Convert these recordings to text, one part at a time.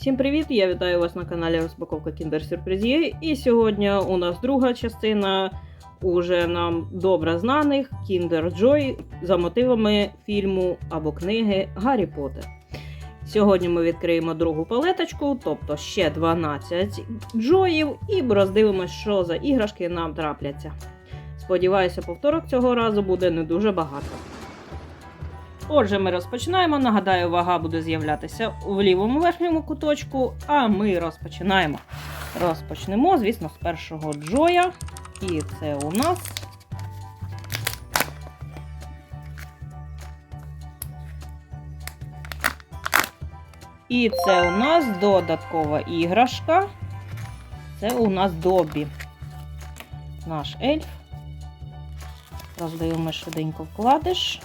Всім привіт! Я вітаю вас на каналі Розпаковка Kinder Surprise. І сьогодні у нас друга частина уже нам добре знаних Kinder Joy за мотивами фільму або книги Гаррі Поттер. Сьогодні ми відкриємо другу палеточку, тобто ще 12 джоїв, і роздивимося, що за іграшки нам трапляться. Сподіваюся, повторок цього разу буде не дуже багато. Отже, ми розпочинаємо. Нагадаю, вага буде з'являтися в лівому верхньому куточку, а ми розпочинаємо. Розпочнемо, звісно, з першого джоя. І це у нас. І це у нас додаткова іграшка. Це у нас Добі. Наш ельф. Роздивимо швиденько вкладиш.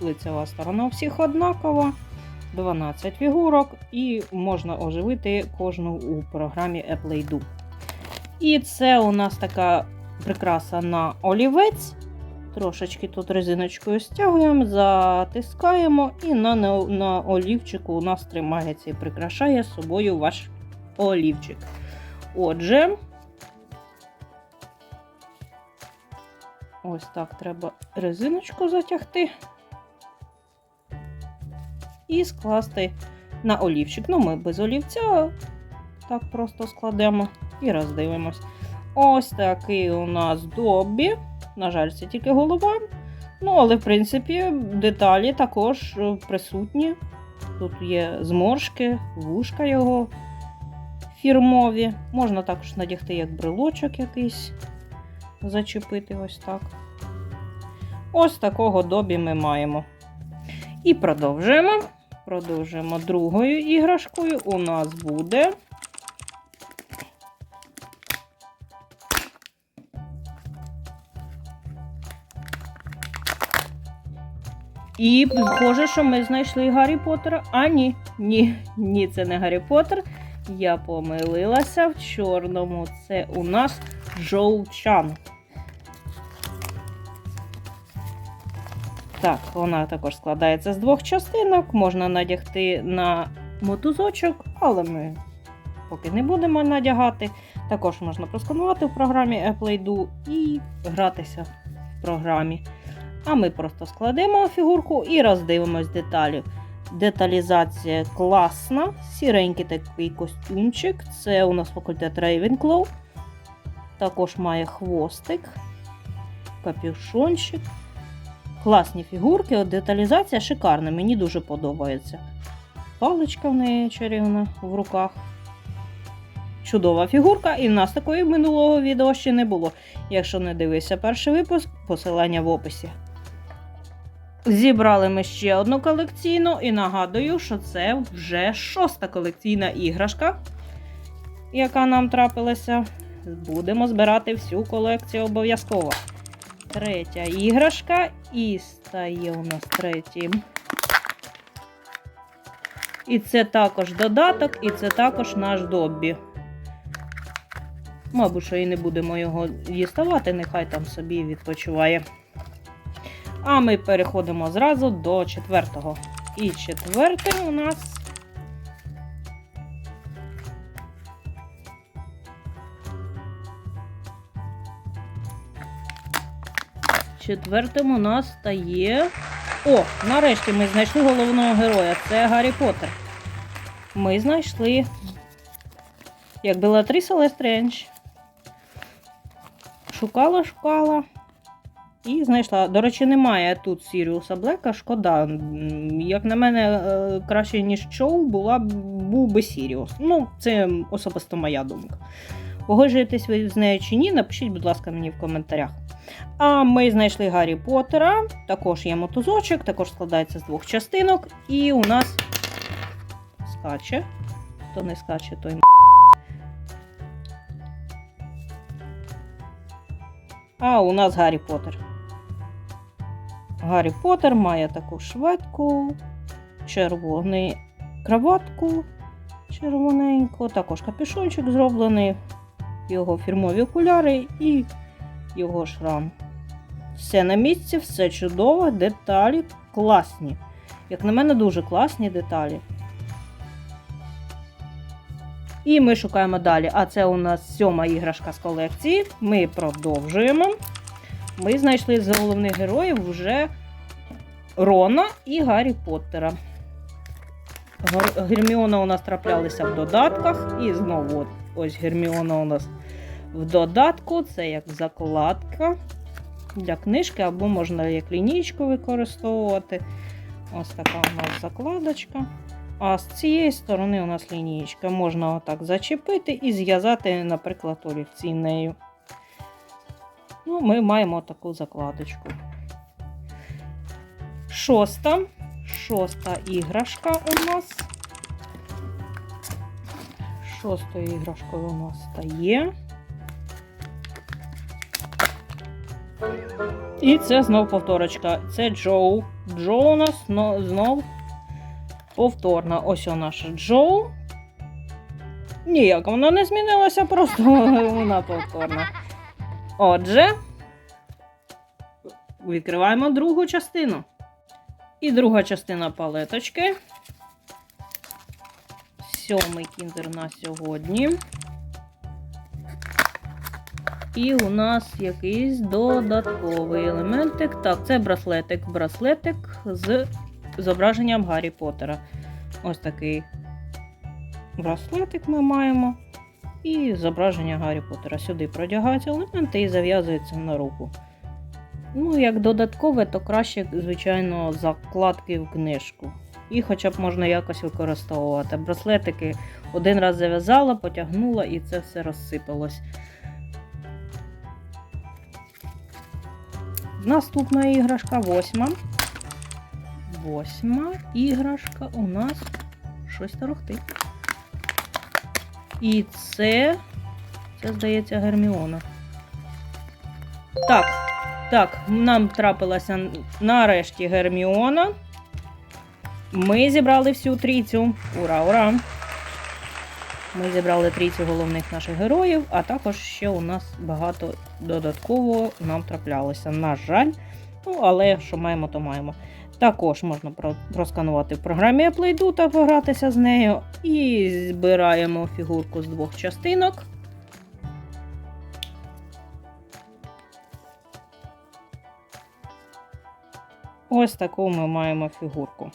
Лицева сторона всіх однакова. 12 фігурок, і можна оживити кожну у програмі Apple І це у нас така прикраса на олівець. Трошечки тут резиночкою стягуємо, затискаємо, і на, на олівчику у нас тримається і прикрашає собою ваш олівчик. Отже, ось так треба резиночку затягти і скласти на олівчик. Ну, ми без олівця так просто складемо і роздивимось. Ось такий у нас добі. На жаль, це тільки голова. Ну, але, в принципі, деталі також присутні. Тут є зморшки, вушка його фірмові. Можна також надягти як брелочок якийсь, зачепити ось так. Ось такого добі ми маємо. І продовжуємо. Продовжуємо другою іграшкою. У нас буде. І схоже, що ми знайшли Гаррі Поттера. А ні, ні, ні, це не Гаррі Поттер. Я помилилася в чорному. Це у нас Джоу Так, вона також складається з двох частинок. Можна надягти на мотузочок, але ми поки не будемо надягати. Також можна просканувати в програмі Apple і гратися в програмі. А ми просто складемо фігурку і роздивимось деталі. Деталізація класна, сіренький такий костюмчик. Це у нас факультет Ravenclaw. Також має хвостик, капюшончик. Класні фігурки, от деталізація шикарна, мені дуже подобається. Паличка в неї чарівна в руках. Чудова фігурка, і в нас такої минулого відео ще не було. Якщо не дивився перший випуск, посилання в описі. Зібрали ми ще одну колекційну, і нагадую, що це вже шоста колекційна іграшка, яка нам трапилася. Будемо збирати всю колекцію обов'язково. Третя іграшка і стає у нас третім. І це також додаток, і це також наш Доббі. Мабуть, що і не будемо його діставати, нехай там собі відпочиває. А ми переходимо зразу до четвертого. І четвертим у нас. Четвертим у нас стає. О, нарешті ми знайшли головного героя. Це Гаррі Поттер. Ми знайшли. Як Белатріса Лестрендж. Шукала, шукала. І знайшла. До речі, немає тут Сіріуса Блека, шкода. Як на мене, е, краще, ніж Чоу, була, був би Сіріус. Ну, це особисто моя думка. Погоджуєтесь ви з нею чи ні, напишіть, будь ласка, мені в коментарях. А ми знайшли Гаррі Поттера, також є мотузочок, також складається з двох частинок. І у нас скаче. Хто не скаче, той м***. А у нас Гаррі Поттер. Гаррі Поттер має таку шведку, червону краватку червоненьку, також капюшончик зроблений, його фірмові окуляри і його шрам. Все на місці, все чудово, деталі класні. Як на мене, дуже класні деталі. І ми шукаємо далі. А це у нас сьома іграшка з колекції. Ми продовжуємо. Ми знайшли з головних героїв вже Рона і Гаррі Поттера. Гер- Герміона у нас траплялися в додатках. І знову от, ось Герміона у нас в додатку. Це як закладка для книжки, або можна як лінійку використовувати. Ось така у нас закладочка. А з цієї сторони у нас лінійка. Можна отак зачепити і зв'язати, наприклад, олівці нею. Ну, ми маємо таку закладочку. Шоста. Шоста іграшка у нас. Шостою іграшкою у нас стає. І це знов повторочка. Це Джоу. Джоу у нас но- знов повторна. Ось у наша Джоу. Ніяк вона не змінилася, просто вона повторна. Отже, відкриваємо другу частину. І друга частина палеточки. Сьомий кіндер на сьогодні. І у нас якийсь додатковий елементик. Так, це браслетик. Браслетик з зображенням Гаррі Поттера. Ось такий браслетик ми маємо. І зображення Гаррі Поттера. Сюди продягаються елементи і зав'язуються на руку. Ну, як додаткове, то краще, звичайно, закладки в книжку. І хоча б можна якось використовувати. Браслетики один раз зав'язала, потягнула і це все розсипалось. Наступна іграшка восьма. Восьма іграшка у нас щось торохтить. І це, це, здається, Герміона. Так, так, нам трапилася нарешті Герміона. Ми зібрали всю трійцю. Ура, ура! Ми зібрали трійцю головних наших героїв, а також ще у нас багато додаткового нам траплялося. На жаль, ну але що маємо, то маємо. Також можна просканувати в програмі Play-Doh та погратися з нею. І збираємо фігурку з двох частинок. Ось таку ми маємо фігурку.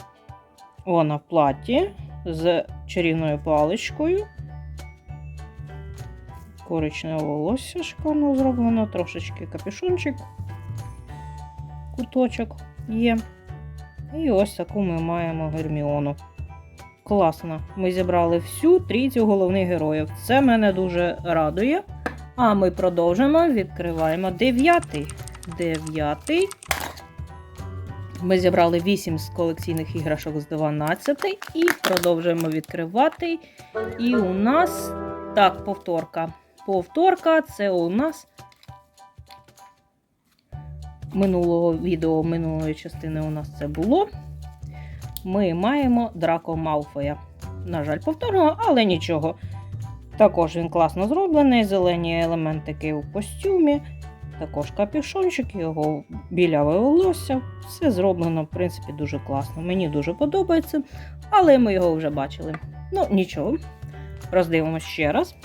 Вона в платі з чарівною паличкою. Коричневе волосся шикарно зроблено, трошечки капюшончик, куточок є. І ось таку ми маємо Герміону. Класно. Ми зібрали всю трійцю головних героїв. Це мене дуже радує. А ми продовжимо, відкриваємо дев'ятий. Дев'ятий. Ми зібрали 8 з колекційних іграшок з 12 і продовжуємо відкривати. І у нас так, повторка. Повторка це у нас минулого відео, минулої частини у нас це було. Ми маємо Драко Малфоя. На жаль, повторного, але нічого. Також він класно зроблений, зелені елементики у костюмі, також капюшончик, його біляве волосся. Все зроблено, в принципі, дуже класно. Мені дуже подобається, але ми його вже бачили. Ну, нічого. Роздивимось ще раз.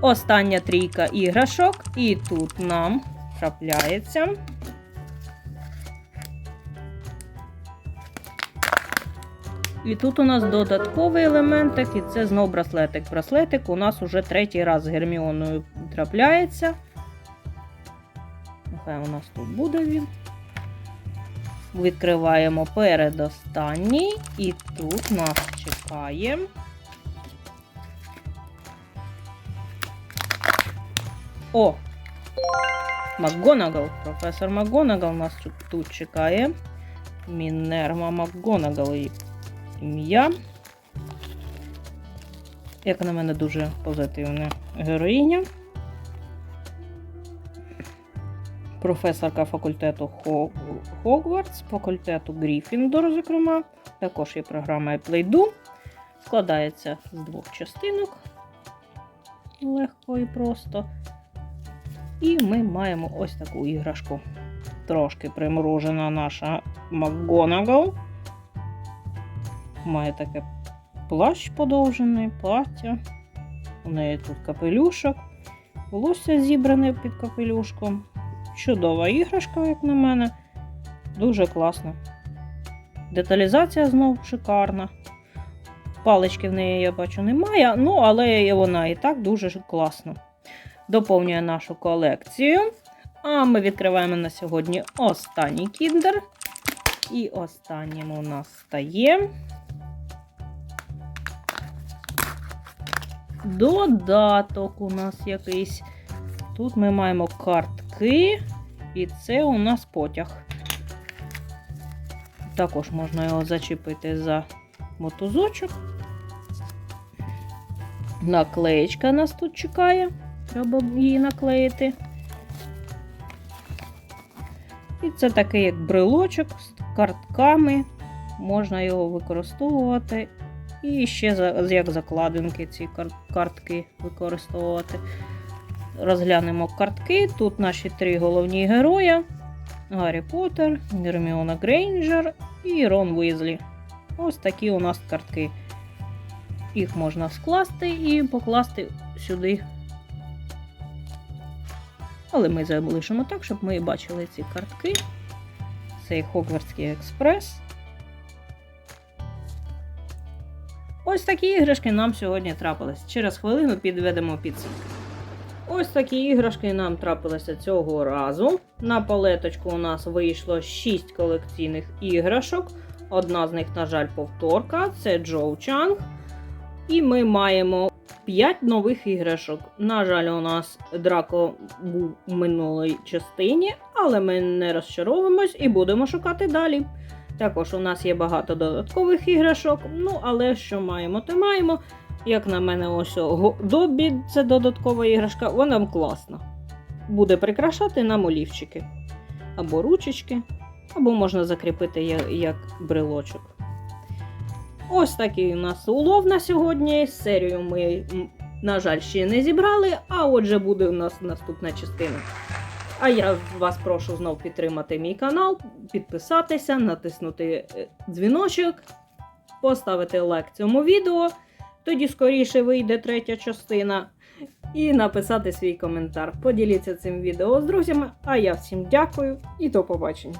Остання трійка іграшок, і тут нам трапляється. І тут у нас додатковий елементик, і це знов браслетик. Браслетик у нас уже третій раз з Герміоною трапляється. Нехай у нас тут буде він. Відкриваємо передостанній, і тут нас чекає. О! МакГонагал. Професор МакГонагал нас тут, тут чекає. Мінерва МакГонагал її ім'я. Як на мене, дуже позитивна героїня. Професорка факультету Хогвартс, факультету Гріфіндор, зокрема. Також є програма Play-Do. Складається з двох частинок. Легко і просто. І ми маємо ось таку іграшку. Трошки примружена наша МакГонагал. Має таке плащ подовжений, плаття. У неї тут капелюшок. Волосся зібране під капелюшком. Чудова іграшка, як на мене. Дуже класно. Деталізація знов шикарна. Палички в неї, я бачу, немає, ну, але вона і так дуже ж класно. Доповнює нашу колекцію. А ми відкриваємо на сьогодні останній кіндер. І останнім у нас стає. Додаток у нас якийсь. Тут ми маємо картки, і це у нас потяг. Також можна його зачепити за мотузочок. Наклеєчка нас тут чекає. Треба її наклеїти. І це такий як брелочок з картками. Можна його використовувати. І ще як закладинки ці картки використовувати. Розглянемо картки. Тут наші три головні герої: Гаррі Поттер, Герміона Грейнджер і Рон Уізлі. Ось такі у нас картки. Їх можна скласти і покласти сюди. Але ми залишимо так, щоб ми бачили ці картки. Цей Хогвартський експрес. Ось такі іграшки нам сьогодні трапились. Через хвилину підведемо підсумки. Ось такі іграшки нам трапилися цього разу. На палеточку у нас вийшло 6 колекційних іграшок. Одна з них, на жаль, повторка це Джоу Чанг. І ми маємо 5 нових іграшок. На жаль, у нас Драко був у минулій частині, але ми не розчаровуємось і будемо шукати далі. Також у нас є багато додаткових іграшок. Ну, але що маємо, то маємо. Як на мене, ось Добі це додаткова іграшка, вона класна. Буде прикрашати нам олівчики. Або ручечки, або можна закріпити як брелочок. Ось такий у нас улов на сьогодні. Серію ми, на жаль, ще не зібрали, а отже буде у нас наступна частина. А я вас прошу знов підтримати мій канал, підписатися, натиснути е, дзвіночок, поставити лайк цьому відео. Тоді скоріше вийде третя частина. І написати свій коментар. Поділіться цим відео з друзями. А я всім дякую і до побачення.